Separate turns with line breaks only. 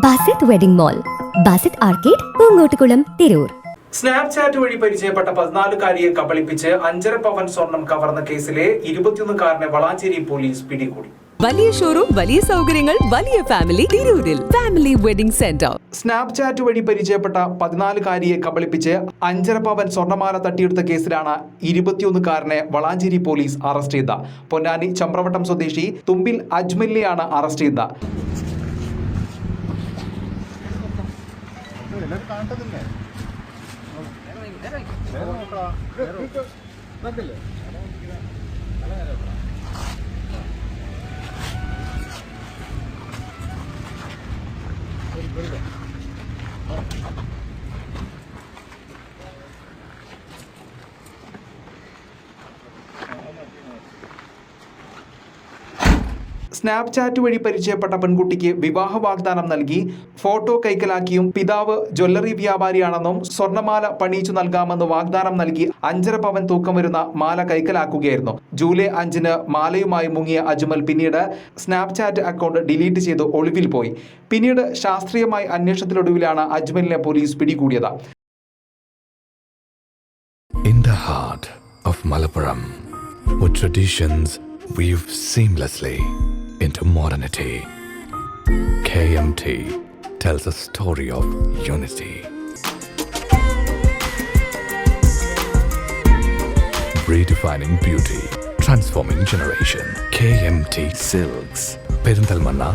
Basith wedding mall Basith arcade Poongottukulam Tirur.
Snapchat വഴി പരിചയപ്പെട്ട പതിനാലുകാരിയെ കബളിപ്പിച്ച് അഞ്ചര പവൻ സ്വർണം കവർന്ന കേസിലെ ഇരുപത്തിയൊന്നുകാരനെ വളാഞ്ചേരി പോലീസ് പിടികൂടി.
വലിയ ഷോറൂം വലിയ സൗകര്യങ്ങൾ വലിയ ഫാമിലി തിരൂരിൽ. ഫാമിലി വെഡിംഗ് സെന്റർ
സ്നാപ്ചാറ്റ് വഴി പരിചയപ്പെട്ട പതിനാലുകാരിയെ കബളിപ്പിച്ച് അഞ്ചര പവൻ സ്വർണമാല തട്ടിയെടുത്ത കേസിലാണ് ഇരുപത്തിയൊന്നുകാരനെ വളാഞ്ചേരി പോലീസ് അറസ്റ്റ് ചെയ്ത പൊന്നാനി ചമ്പ്രവട്ടം സ്വദേശി തുമ്പിൽ അജ്മലിനെയാണ് അറസ്റ്റ് ചെയ്ത എല്ലാവരും കാണട്ടതല്ലേ നോക്കല്ലേ Thank you. സ്നാപ്ചാറ്റ് വഴി പരിചയപ്പെട്ട പെൺകുട്ടിക്ക് വിവാഹ വാഗ്ദാനം നൽകി ഫോട്ടോ കൈക്കലാക്കിയും പിതാവ് ജ്വല്ലറി വ്യാപാരിയാണെന്നും സ്വർണമാല പണിയിച്ചു നൽകാമെന്ന് വാഗ്ദാനം നൽകി അഞ്ചര പവൻ തൂക്കം വരുന്ന മാല കൈക്കലാക്കുകയായിരുന്നു. ജൂലൈ അഞ്ചിന് മാലയുമായി മുങ്ങിയ അജ്മൽ പിന്നീട് സ്നാപ്ചാറ്റ് അക്കൗണ്ട് ഡിലീറ്റ് ചെയ്ത് ഒളിവിൽ പോയി. പിന്നീട് ശാസ്ത്രീയമായി അന്വേഷണത്തിനൊടുവിലാണ് അജ്മലിനെ പോലീസ് പിടികൂടിയത്.
Of Malappuram, with traditions weave seamlessly modernity, KMT tells a story of unity. Redefining beauty, transforming generation. KMT Silks. Perindalmanna,